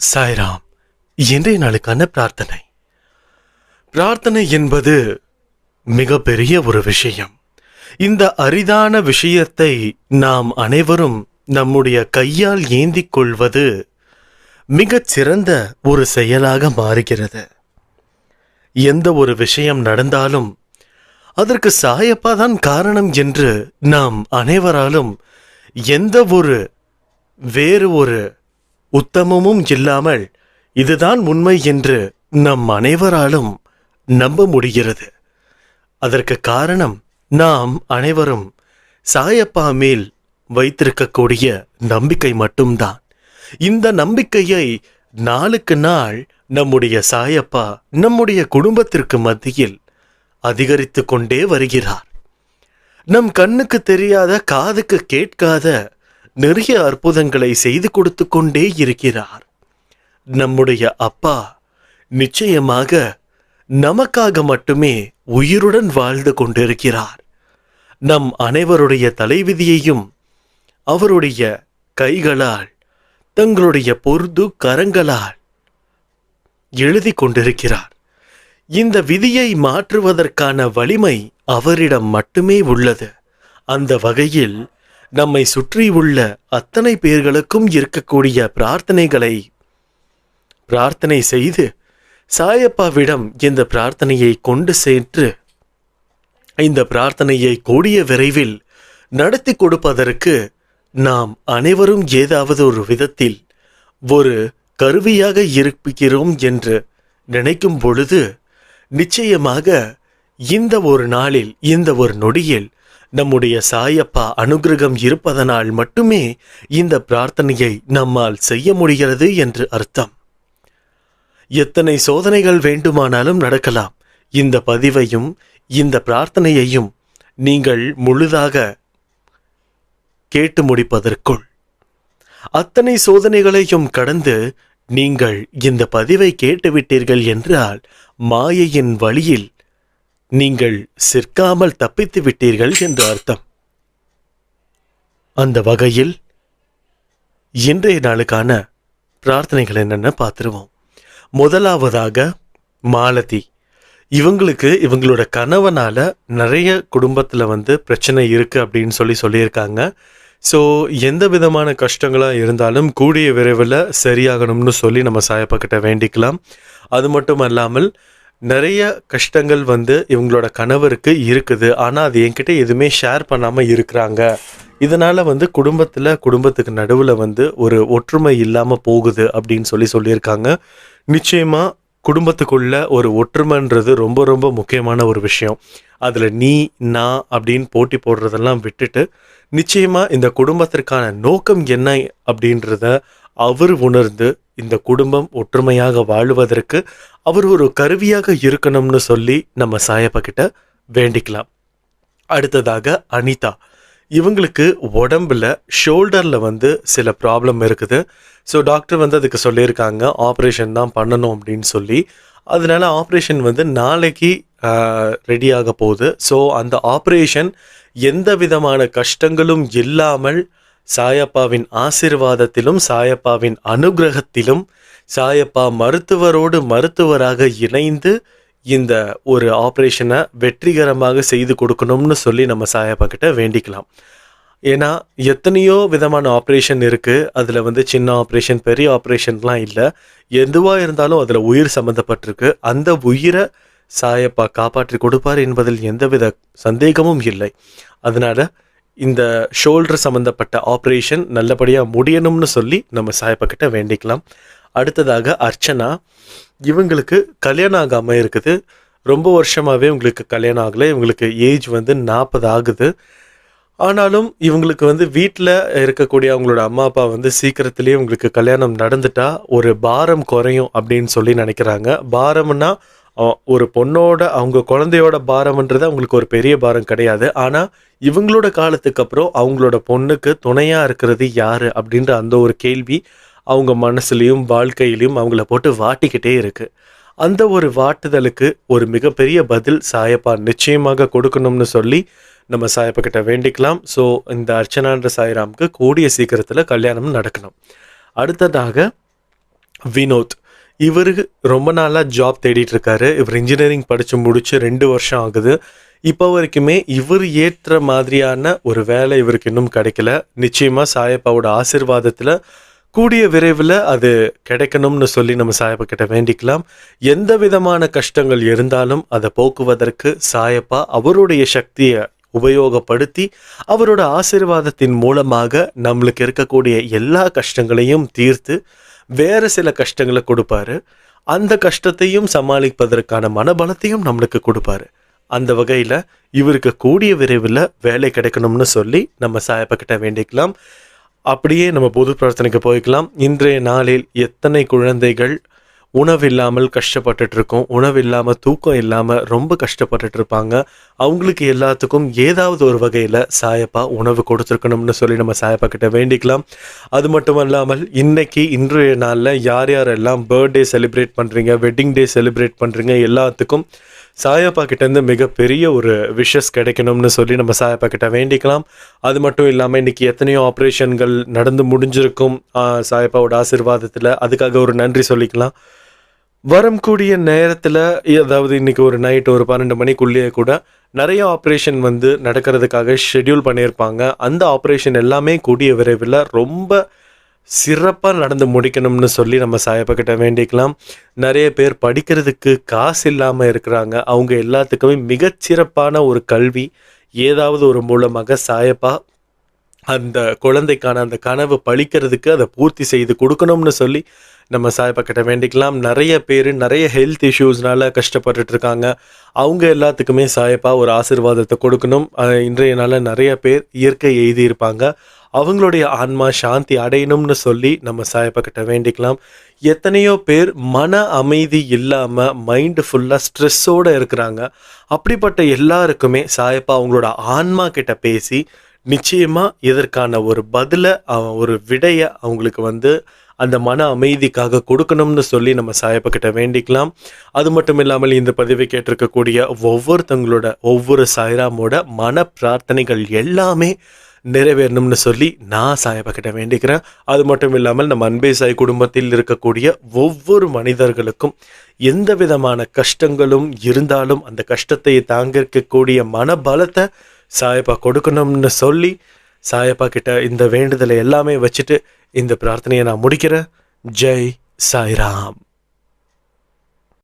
சாய்ராம் இன்றைய நாளுக்கான பிரார்த்தனை. பிரார்த்தனை என்பது மிகப்பெரிய ஒரு விஷயம். இந்த அரிதான விஷயத்தை நாம் அனைவரும் நம்முடைய கையால் ஏந்திக் கொள்வது மிகச் சிறந்த ஒரு செயலாக மாறுகிறது. எந்த ஒரு விஷயம் நடந்தாலும் அதற்கு சாயப்பா தான் காரணம் என்று நாம் அனைவராலும் எந்த ஒரு வேறு ஒரு உத்தமமும் இல்லாமல் இதுதான் உண்மை என்று நம் அனைவராலும் நம்ப முடிகிறது. அதற்கு காரணம் நாம் அனைவரும் சாயப்பா மேல் வைத்திருக்கக்கூடிய நம்பிக்கை மட்டும்தான். இந்த நம்பிக்கையை நாளுக்கு நாள் நம்முடைய சாயப்பா நம்முடைய குடும்பத்திற்கு மத்தியில் அதிகரித்து கொண்டே வருகிறார். நம் கண்ணுக்கு தெரியாத காதுக்கு கேட்காத நிறைய அற்புதங்களை செய்து கொடுத்து கொண்டே இருக்கிறார். நம்முடைய அப்பா நிச்சயமாக நமக்காக மட்டுமே உயிருடன் வாழ்ந்து கொண்டிருக்கிறார். நம் அனைவருடைய தலைவிதியையும் அவருடைய கைகளால் தங்களுடைய பொருது கரங்களால் எழுதி கொண்டிருக்கிறார். இந்த விதியை மாற்றுவதற்கான வலிமை அவரிடம் மட்டுமே உள்ளது. அந்த வகையில் நம்மை சுற்றியுள்ள அத்தனை பேர்களுக்கும் இருக்கக்கூடிய பிரார்த்தனைகளை. பிரார்த்தனை செய்து சாயப்பாவிடம் இந்த பிரார்த்தனையை கொண்டு சென்று இந்த பிரார்த்தனையை கூடிய விரைவில் நடத்தி கொடுப்பதற்கு நாம் அனைவரும் ஏதாவது ஒரு விதத்தில் ஒரு கருவியாக இருக்கிறோம் என்று நினைக்கும் பொழுது நிச்சயமாக இந்த ஒரு நாளில் இந்த ஒரு நொடியில் நம்முடைய சாயப்பா அனுகிரகம் இருப்பதனால் மட்டுமே இந்த பிரார்த்தனையை நம்மால் செய்ய முடிகிறது என்று அர்த்தம். எத்தனை சோதனைகள் வேண்டுமானாலும் நடக்கலாம். இந்த பதிவையும் இந்த பிரார்த்தனையையும் நீங்கள் முழுதாக கேட்டு முடிப்பதற்குள். அத்தனை சோதனைகளையும் கடந்து நீங்கள் இந்த பதிவை கேட்டுவிட்டீர்கள் என்றால் மாயையின் வழியில் நீங்கள் சிற்காமல் தப்பித்து விட்டீர்கள் என்று அர்த்தம். அந்த வகையில் இன்றைய நாளுக்கான பிரார்த்தனைகள் என்னென்ன பார்த்துருவோம். முதலாவதாக மாலதி. இவங்களுக்கு இவங்களோட கணவனால் நிறைய குடும்பத்தில் வந்து பிரச்சனை இருக்கு அப்படின்னு சொல்லி சொல்லியிருக்காங்க. ஸோ எந்த விதமான கஷ்டங்களாக இருந்தாலும் கூடிய விரைவில் சரியாகணும்னு சொல்லி நம்ம சாயப்பக்கிட்ட வேண்டிக்கலாம். அது மட்டும் அல்லாமல் நிறைய கஷ்டங்கள் வந்து இவங்களோட கணவருக்கு இருக்குது. ஆனால் அது என்கிட்ட எதுவுமே ஷேர் பண்ணாமல் இருக்கிறாங்க. இதனால வந்து குடும்பத்தில் குடும்பத்துக்கு நடுவில் வந்து ஒரு ஒற்றுமை இல்லாமல் போகுது அப்படின்னு சொல்லி சொல்லியிருக்காங்க. நிச்சயமாக குடும்பத்துக்குள்ள ஒரு ஒற்றுமைன்றது ரொம்ப ரொம்ப முக்கியமான ஒரு விஷயம். அதில் நீ நான் அப்படின்னு போட்டி போடுறதெல்லாம் விட்டுட்டு நிச்சயமாக இந்த குடும்பத்திற்கான நோக்கம் என்ன அப்படின்றத அவர் உணர்ந்து இந்த குடும்பம் ஒற்றுமையாக வாழுவதற்கு அவர் ஒரு கருவியாக இருக்கணும்னு சொல்லி நம்ம சாயப்பா கிட்ட வேண்டிக்கலாம். அடுத்ததாக அனிதா. இவங்களுக்கு உடம்புல ஷோல்டரில் வந்து சில ப்ராப்ளம் இருக்குது. ஸோ டாக்டர் வந்து அதுக்கு சொல்லியிருக்காங்க ஆப்ரேஷன் தான் பண்ணணும் அப்படின்னு சொல்லி. அதனால ஆப்ரேஷன் வந்து நாளைக்கு ரெடியாக போகுது. ஸோ அந்த ஆப்ரேஷன் எந்த விதமான கஷ்டங்களும் இல்லாமல் சாயப்பாவின் ஆசிர்வாதத்திலும் சாயப்பாவின் அனுகிரகத்திலும் சாயப்பா மருத்துவரோடு மருத்துவராக இணைந்து இந்த ஒரு ஆப்ரேஷனை வெற்றிகரமாக செய்து கொடுக்கணும்னு சொல்லி நம்ம சாயப்பா கிட்ட வேண்டிக்கலாம். ஏன்னா எத்தனையோ விதமான ஆப்ரேஷன் இருக்குது அதில் வந்து சின்ன ஆப்ரேஷன் பெரிய ஆப்ரேஷன்லாம் இல்லை. எதுவாக இருந்தாலும் அதில் உயிர் சம்மந்தப்பட்டிருக்கு அந்த உயிரை சாயப்பா காப்பாற்றி கொடுப்பார் என்பதில் எந்தவித சந்தேகமும் இல்லை. அதனால் இந்த ஷோல்டர் சம்மந்தப்பட்ட ஆப்ரேஷன் நல்லபடியாக முடியணும்னு சொல்லி நம்ம சாயப்பக்கிட்ட வேண்டிக்கலாம். அடுத்ததாக அர்ச்சனா இவங்களுக்கு கல்யாணம் ஆகாமல் இருக்குது. ரொம்ப வருஷமாகவே இவங்களுக்கு கல்யாணம் ஆகலை. இவங்களுக்கு ஏஜ் வந்து நாற்பது ஆகுது. ஆனாலும் இவங்களுக்கு வந்து வீட்டில் இருக்கக்கூடிய அவங்களோட அம்மா அப்பா வந்து சீக்கிரத்துலேயே இவங்களுக்கு கல்யாணம் நடந்துட்டா ஒரு பாரம் குறையும் அப்படின்னு சொல்லி நினைக்கிறாங்க. பாரம்னா ஒரு பொண்ணோட அவங்க குழந்தையோட பாரம்ன்றது அவங்களுக்கு ஒரு பெரிய பாரம் கிடையாது. ஆனால் இவங்களோட காலத்துக்கு அப்புறம் அவங்களோட பொண்ணுக்கு துணையாக இருக்கிறது யார் அப்படின்ற அந்த ஒரு கேள்வி அவங்க மனசுலையும் வாழ்க்கையிலையும் அவங்கள போட்டு வாட்டிக்கிட்டே இருக்குது அந்த ஒரு வாட்டுதலுக்கு ஒரு மிகப்பெரிய பதில் சாயப்பா நிச்சயமாக கொடுக்கணும்னு சொல்லி நம்ம சாயப்பா கிட்ட வேண்டிக்கலாம். ஸோ இந்த அர்ச்சனான்ற சாய்ராமுக்கு கூடிய சீக்கிரத்தில் கல்யாணம் நடக்கணும். அடுத்ததாக வினோத். இவர் ரொம்ப நாளாக ஜாப் தேடிட்டு இருக்காரு இவர் இன்ஜினியரிங் படித்து முடிச்சு ரெண்டு வருஷம் ஆகுது. இப்போ வரைக்குமே இவர் ஏற்ற மாதிரியான ஒரு வேலை இவருக்கு இன்னும் கிடைக்கல. நிச்சயமாக சாயப்பாவோட ஆசிர்வாதத்தில் கூடிய விரைவில் அது கிடைக்கணும்னு சொல்லி நம்ம சாயப்பா கிட்ட வேண்டிக்கலாம். எந்த விதமான கஷ்டங்கள் இருந்தாலும் அதை போக்குவதற்கு சாயப்பா அவருடைய சக்தியை உபயோகப்படுத்தி அவரோட ஆசீர்வாதத்தின் மூலமாக நம்மளுக்கு இருக்கக்கூடிய எல்லா கஷ்டங்களையும் தீர்த்து வேறு சில கஷ்டங்களை கொடுப்பாரு. அந்த கஷ்டத்தையும் சமாளிப்பதற்கான மனபலத்தையும் நம்மளுக்கு கொடுப்பாரு. அந்த வகையில் இவருக்கு கூடிய விரைவில் வேலை கிடைக்கணும்னு சொல்லி நம்ம சாயப்பக்கிட்ட வேண்டிக்கலாம். அப்படியே நம்ம பொது பிரார்த்தனைக்கு போய்க்கலாம். இன்றைய நாளில் எத்தனை குழந்தைகள் உணவு இல்லாமல் கஷ்டப்பட்டுட்டு இருக்கோம் உணவு இல்லாமல் தூக்கம் இல்லாமல் ரொம்ப கஷ்டப்பட்டுட்டு இருப்பாங்க அவங்களுக்கு எல்லாத்துக்கும் ஏதாவது ஒரு வகையில் சாயப்பா உணவு கொடுத்துருக்கணும்னு சொல்லி நம்ம சாயப்பா கிட்ட வேண்டிக்கலாம். அது மட்டும் இல்லாமல் இன்னைக்கு இன்றைய நாளில் யார் யாரெல்லாம் பர்த்டே செலிப்ரேட் பண்ணுறீங்க வெட்டிங் டே செலிப்ரேட் பண்ணுறீங்க எல்லாத்துக்கும் சாயப்பா கிட்டேருந்து மிகப்பெரிய ஒரு விஷஸ் கிடைக்கணும்னு சொல்லி நம்ம சாயப்பா கிட்ட வேண்டிக்கலாம். அது மட்டும் இல்லாமல் இன்றைக்கி எத்தனையோ ஆப்ரேஷன்கள் நடந்து முடிஞ்சிருக்கும். சாயப்பாவோட ஆசீர்வாதத்தில் அதுக்காக ஒரு நன்றி சொல்லிக்கலாம். வரக்கூடிய நேரத்தில் அதாவது இன்னைக்கு ஒரு நைட் ஒரு பன்னெண்டு மணிக்குள்ளேயே கூட நிறைய ஆப்ரேஷன் வந்து நடக்கிறதுக்காக ஷெட்யூல் பண்ணியிருப்பாங்க. அந்த ஆப்ரேஷன் எல்லாமே கூடிய விரைவில் ரொம்ப சிறப்பாக நடந்து முடிக்கணும்னு சொல்லி நம்ம சாயப்பக்கிட்ட வேண்டிக்கலாம். நிறைய பேர் படிக்கிறதுக்கு காசு இல்லாமல் இருக்கிறாங்க. அவங்க எல்லாத்துக்குமே மிகச்சிறப்பான ஒரு கல்வி ஏதாவது ஒரு மூலமாக சாயப்பா அந்த குழந்தைக்கான அந்த கனவு பழிக்கிறதுக்கு அதை பூர்த்தி செய்து கொடுக்கணும்னு சொல்லி நம்ம சாயப்பக்கிட்ட வேண்டிக்கலாம். நிறைய பேர் நிறைய ஹெல்த் இஷ்யூஸ்னால கஷ்டப்பட்டுட்டு இருக்காங்க. அவங்க எல்லாத்துக்குமே சாயப்பா ஒரு ஆசீர்வாதத்தை கொடுக்கணும். இன்றைய நாளில் நிறைய பேர் இயற்கை எழுதியிருப்பாங்க. அவங்களுடைய ஆன்மா சாந்தி அடையணும்னு சொல்லி நம்ம சாயப்பக்கிட்ட வேண்டிக்கலாம். எத்தனையோ பேர் மன அமைதி இல்லாமல் மைண்டு ஃபுல்லாக ஸ்ட்ரெஸ்ஸோடு இருக்கிறாங்க. அப்படிப்பட்ட எல்லாருக்குமே சாயப்பா அவங்களோட ஆன்மா கிட்ட பேசி நிச்சயமாக இதற்கான ஒரு பதிலை ஒரு விடையை அவங்களுக்கு வந்து அந்த மன அமைதிக்காக கொடுக்கணும்னு சொல்லி நம்ம சாயப்பக்கிட்ட வேண்டிக்கலாம். அது மட்டும் இல்லாமல் இந்த பதிவை கேட்டிருக்கக்கூடிய ஒவ்வொருத்தங்களோட ஒவ்வொரு சாய்ராமோட மன பிரார்த்தனைகள் எல்லாமே நிறைவேறணும்னு சொல்லி நான் சாயப்பக்கிட்ட வேண்டிக்கிறேன். அது மட்டும் இல்லாமல் நம்ம அன்பே சாய் குடும்பத்தில் இருக்கக்கூடிய ஒவ்வொரு மனிதர்களுக்கும் எந்த விதமான கஷ்டங்களும் இருந்தாலும் அந்த கஷ்டத்தை தாங்கிருக்கக்கூடிய மனபலத்தை சாயப்பா கொடுக்கணும்னு சொல்லி சாயப்பா கிட்ட இந்த வேண்டுதலை எல்லாமே வச்சுட்டு இந்த பிரார்த்தனையை நான் முடிக்கிறேன். ஜெய் சாய்ராம்.